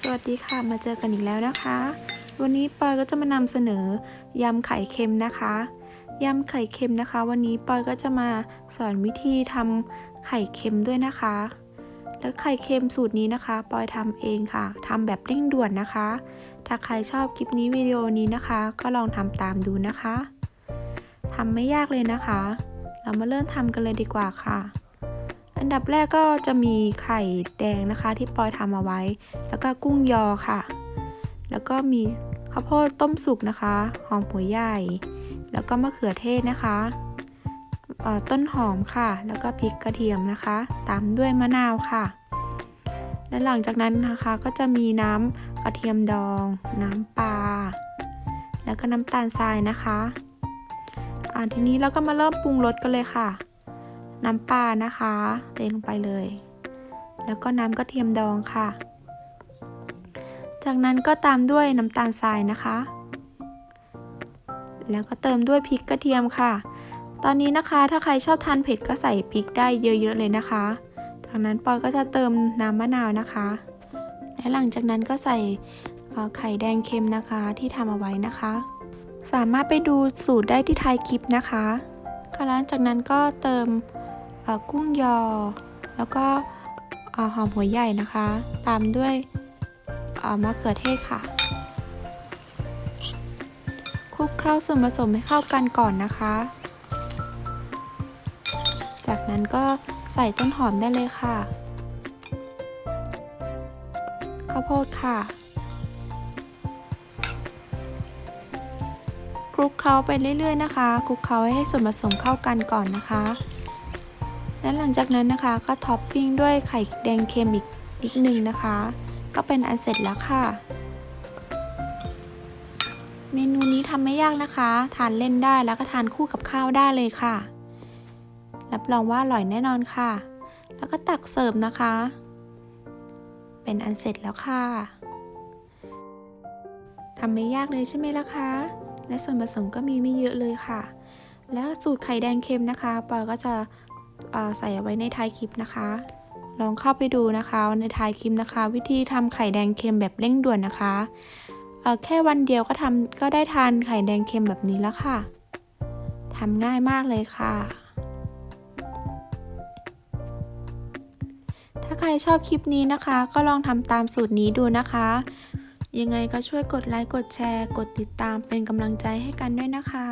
สวัสดีค่ะมาเจอกันอีกแล้วนะคะ วันนี้ปอยก็จะมานำเสนอยำไข่เค็มนะคะยำไข่เค็มนะคะ วันนี้ปอยก็จะมาสอนวิธีทำไข่เค็มด้วยนะคะ แล้วไข่เค็มสูตรนี้นะคะ ปอยทำเองค่ะทำแบบเร่งด่วนนะคะ ถ้าใครชอบคลิปนี้วิดีโอนี้นะคะ ก็ลองทำตามดูนะคะทำไม่ยากเลยนะคะ เรามาเริ่มทำกันเลยดีกว่าค่ะ อันดับแรกก็จะมีไข่แดงนะคะที่ปอยทำเอาไว้ แล้วก็กุ้งยอค่ะ แล้วก็มีข้าวโพดต้มสุกนะคะหอมหัวใหญ่ แล้วก็มะเขือเทศนะคะต้นหอมค่ะ แล้วก็พริกกระเทียมนะคะ ตามด้วยมะนาวค่ะ และหลังจากนั้นนะคะก็จะมีน้ำกระเทียมดอง น้ำปลา แล้วก็น้ำตาลทรายนะคะอ่าทีนี้เราก็มาเริ่มปรุงรสกันเลยค่ะ น้ำปลานะคะเทลงไปเลย แล้วก็น้ำกระเทียมดองค่ะ จากนั้นก็ตามด้วยน้ำตาลทรายนะคะ แล้วก็เติมด้วยพริกกระเทียมค่ะ ตอนนี้นะคะถ้าใครชอบทานเผ็ดก็ใส่พริกได้เยอะๆเลยนะคะ จากนั้นปอยก็จะเติมน้ำมะนาวนะคะ และหลังจากนั้นก็ใส่ไข่แดงเค็มนะคะที่ทำเอาไว้นะคะ สามารถไปดูสูตรได้ที่ท้ายคลิปนะคะค่ะหลังจากนั้นก็เติม กุ้งยอ แล้วก็หอมหัวใหญ่นะคะ ตามด้วยมะเขือเทศค่ะคลุกเคล้าส่วนผสมให้เข้ากันก่อนนะคะ จากนั้นก็ใส่ต้นหอมได้เลยค่ะ ข้าวโพดค่ะคลุกเคล้าไปเรื่อยๆนะคะคลุกเคล้าให้ส่วนผสมเข้ากันก่อนนะคะ และหลังจากนั้นนะคะก็ท็อปปิ้งด้วยไข่แดงเค็มอีกนิดนึงนะคะ ก็เป็นอันเสร็จแล้วค่ะ เมนูนี้ทำไม่ยากนะคะ ทานเล่นได้แล้วก็ทานคู่กับข้าวได้เลยค่ะ รับรองว่าอร่อยแน่นอนค่ะ แล้วก็ตักเสิร์ฟนะคะ เป็นอันเสร็จแล้วค่ะทำไม่ยากเลยใช่ไหมล่ะคะ และส่วนผสมก็มีไม่เยอะเลยค่ะ แล้วสูตรไข่แดงเค็มนะคะปอยก็จะ ใส่เอาไว้ในท้ายคลิปนะคะ ลองเข้าไปดูนะคะในท้ายคลิปนะคะ วิธีทำไข่แดงเค็มแบบเร่งด่วนนะคะแค่วันเดียวก็ทำก็ได้ทานไข่แดงเค็มแบบนี้แล้วค่ะทำง่ายมากเลยค่ะ ถ้าใครชอบคลิปนี้นะคะ ก็ลองทำตามสูตรนี้ดูนะคะ ยังไงก็ช่วยกดไลค์ กดแชร์ กดติดตามเป็นกำลังใจให้กันด้วยนะคะ